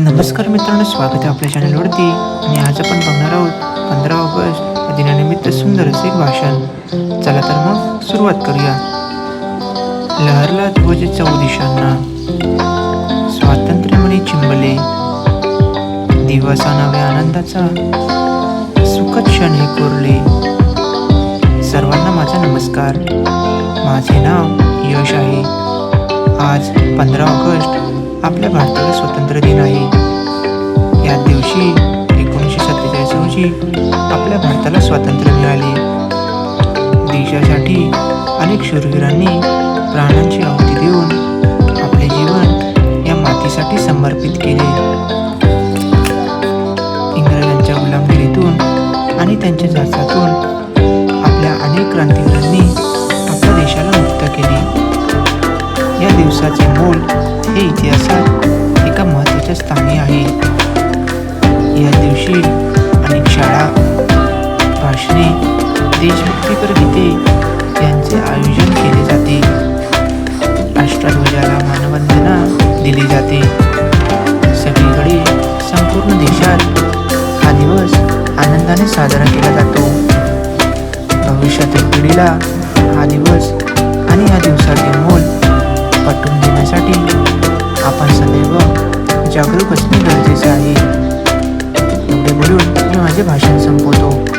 नमस्कार मित्रांनो स्वागत आहे आपल्या चॅनलवरती आणि आज आपण बघणार आहोत पंधरा ऑगस्ट या दिनानिमित्त सुंदर असे एक भाषण. चला तर मग सुरुवात करूया. लहरला ध्वज चौदिशांना. स्वातंत्र्य म्हणे चिंबले. दिवसा नव्या आनंदाचा. सुखद क्षण हे कोरले. सर्वांना माझा नमस्कार. माझे नाव यश आहे. आज पंधरा ऑगस्ट आपल्या भारताला स्वातंत्र्य दिन आहे. या दिवशी एकोणीसशे सत्तेचाळीस रोजी आपल्या भारताला स्वातंत्र्य मिळाले. देशासाठी अनेक शूरवीरांनी प्राणांची आहुती देऊन आपले जीवन या मातीसाठी समर्पित केले. इंग्रजांच्या गुलामगिरीतून आणि त्यांच्या जाचातून आपल्या अनेक क्रांतिवीरांनी आपल्या देशाला मुक्त केले. या दिवसाचे मोल हे इतिहासात एका महत्त्वाच्या स्थानी आहे. या दिवशी अनेक शाळा भाषणे देशभक्तीपर गीते यांचे आयोजन केले जाते. राष्ट्रध्वजाला मानवंदना दिली जाते. सगळीकडे संपूर्ण देशात हा दिवस आनंदाने साजरा केला जातो. भविष्यातील पिढीला हा दिवस आणि या दिवसातील जागरूक असणे गरजेचे आहे. एवढे बोलून मी माझे भाषण संपवतो.